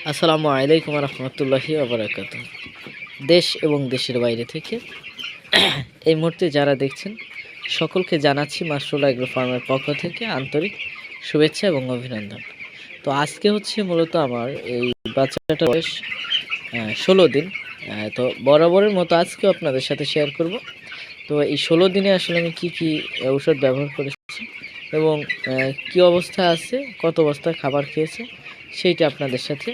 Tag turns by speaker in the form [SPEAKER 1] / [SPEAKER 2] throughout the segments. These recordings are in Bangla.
[SPEAKER 1] আসসালামু আলাইকুম রহমতুল্লাহি আবরাকাত দেশ এবং দেশের বাইরে থেকে এই মুহূর্তে যারা দেখছেন, সকলকে জানাচ্ছি মাসরুল অ্যাগ্রো ফার্মের পক্ষ থেকে আন্তরিক শুভেচ্ছা এবং অভিনন্দন। তো আজকে হচ্ছে মূলত আমার এই বাচ্চাটা বয়স ষোলো দিন। তো বরাবরের মতো আজকেও আপনাদের সাথে শেয়ার করব। তো এই ষোলো দিনে আসলে আমি কি কি ঔষধ ব্যবহার করেছি এবং কি অবস্থা আছে, কত বস্তা খাবার খেয়েছে, সেইটা আপনাদের সাথে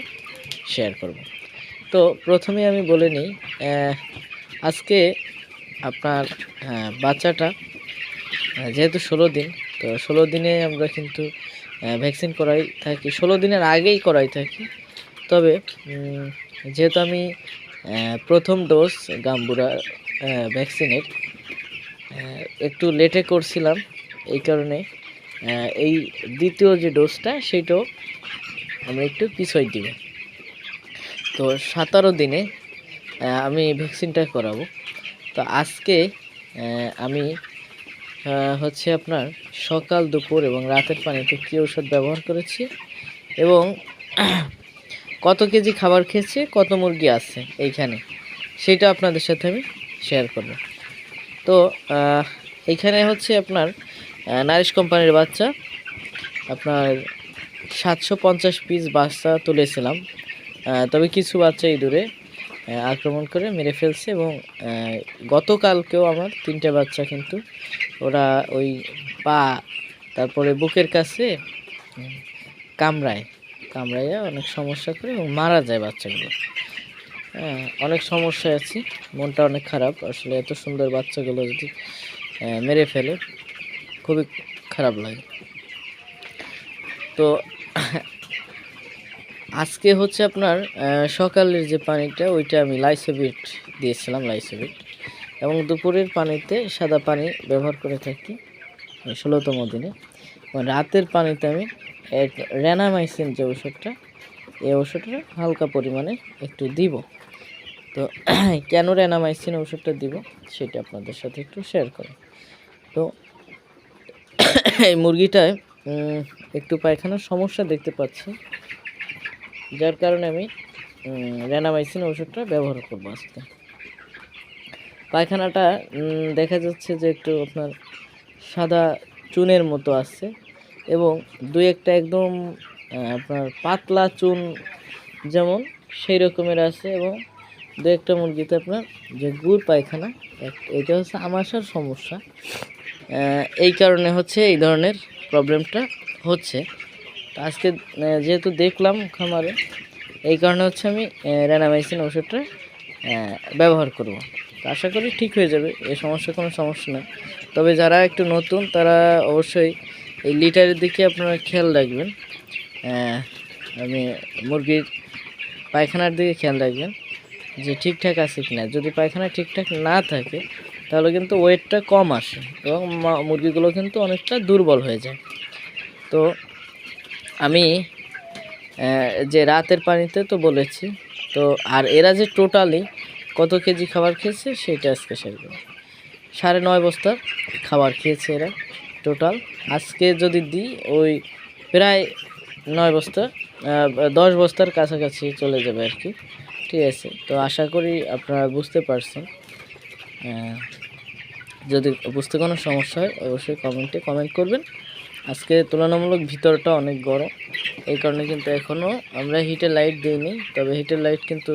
[SPEAKER 1] শেয়ার করব। তো প্রথমে আমি বলে নিই আজকে আপনার বাচ্চাটা যেহেতু ষোলো দিন, তো ষোলো দিনে আমরা কিন্তু ভ্যাকসিন করাই থাকি, ষোলো দিনের আগেই করাই থাকি। তবে যেহেতু আমি প্রথম ডোজ গাম্বুরা ভ্যাকসিনের একটু লেটে করছিলাম, এই কারণে এই দ্বিতীয় যে ডোজটা সেইটাও আমরা একটু পিছয় দিব তো সতেরো দিনে আমি ভ্যাকসিনটা করাবো। তো আজকে আমি হচ্ছে আপনার সকাল, দুপুর এবং রাতের পানিতে কী ঔষধ ব্যবহার করেছি এবং কত কেজি খাবার খেয়েছে, কত মুরগি আছে এইখানে, সেটা আপনাদের সাথে আমি শেয়ার করব। তো এইখানে হচ্ছে আপনার নারিশ কোম্পানির বাচ্চা। আপনার সাতশো পঞ্চাশ পিস বাচ্চা তুলেছিলাম। তবে কিছু বাচ্চা ইঁদুরে আক্রমণ করে মেরে ফেলছে এবং গতকালকেও আমার তিনটে বাচ্চা কিন্তু ওরা ওই পা, তারপরে বুকের কাছে কামড়ায়। কামড়াইয়া অনেক সমস্যা করে এবং মারা যায় বাচ্চাগুলো। হ্যাঁ অনেক সমস্যায় আছি। মনটা অনেক খারাপ। আসলে এত সুন্দর বাচ্চাগুলো যদি মেরে ফেলে খুবই খারাপ লাগে। তো আজকে হচ্ছে আপনার সকালের যে পানিটা, ওইটা আমি লাইসোবিট দিয়েছিলাম, লাইসোবিট। এবং দুপুরের পানিতে সাদা পানি ব্যবহার করে থাকি ষোলোতম দিনে। রাতের পানিতে আমি রেনামাইসিন যে ওষুধটা এই ওষুধটা হালকা পরিমাণে একটু দিব। তো কেন রেনামাইসিন ওষুধটা দিব, সেটা আপনাদের সাথে একটু শেয়ার করি। তো এই মুরগিটায় একটু পায়খানার সমস্যা দেখতে পাচ্ছি। যার কারণে আমি রেনামাইসিন ওষুধটা ব্যবহার করব আজকে। পায়খানাটা দেখা যাচ্ছে যে একটু আপনার সাদা চুনের মতো আছে এবং দুই একটা একদম আপনার পাতলা চুন যেমন সেই রকমের আছে এবং দু একটা মুরগিতে আপনার যে গুড় পায়খানা এটা হচ্ছে আমাশার সমস্যা। এই কারণে হচ্ছে এই ধরনের প্রবলেমটা হচ্ছে। আজকে যেহেতু দেখলাম খামারে, এই কারণে হচ্ছে আমি রেনামাইসিন ওষুধটা ব্যবহার করব। আশা করি ঠিক হয়ে যাবে এই সমস্যা কোনো সমস্যা নেই তবে যারা একটু নতুন, তারা অবশ্যই এই লিটারের দিকে আপনারা খেয়াল রাখবেন। আমি মুরগির পায়খানার দিকে খেয়াল রাখবেন যে ঠিকঠাক আছে কিনা। যদি পায়খানা ঠিকঠাক না থাকে তাহলে কিন্তু ওয়েটটা কম আসে এবং মুরগিগুলো কিন্তু অনেকটা দুর্বল হয়ে যায়। তো আমি যে রাতের পানিতে তো বলেছি, তো আর এরা যে টোটালি কত কেজি খাবার খেয়েছে সেটা আজকে করব। সাড়ে নয় বস্তা খাবার খেয়েছে এরা টোটাল। আজকে যদি দিই, ওই প্রায় নয় বস্তা দশ বস্তার কাছাকাছি চলে যাবে আর কি। ঠিক আছে, তো আশা করি আপনারা বুঝতে পারছেন। যদি বুঝতে কোনো সমস্যা হয়, অবশ্যই কমেন্টে কমেন্ট করবেন। আজকে তুলনামূলক ভিতরটা অনেক গরম। এই কারণে কিন্তু এখনও আমরা হিটের লাইট দিইনি। তবে হিটের লাইট কিন্তু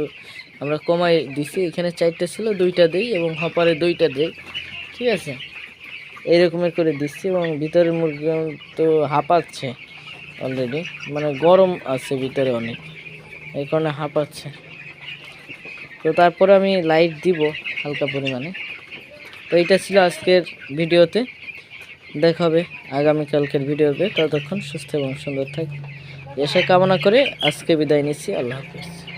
[SPEAKER 1] আমরা কমাই দিছি। এখানে চারটে ছিল, দুইটা দিই এবং হপারে দুইটা দিই। ঠিক আছে? এই রকমের করে দিচ্ছি এবং ভিতরের মুরগি তো হাঁপাচ্ছে অলরেডি মানে গরম আছে ভিতরে অনেক। এই কারণে হাঁপাচ্ছে। তো তারপরে আমি লাইট দিব। হালকা পরিমাণে। তো এইটা ছিল আজকের ভিডিওতে। দেখা হবে আগামীকালকের ভিডিওতে। ততক্ষণ সুস্থ এবং সুন্দর থাক। এসে কামনা করে আজকে বিদায় নিচ্ছি। আল্লাহ হাফিজ।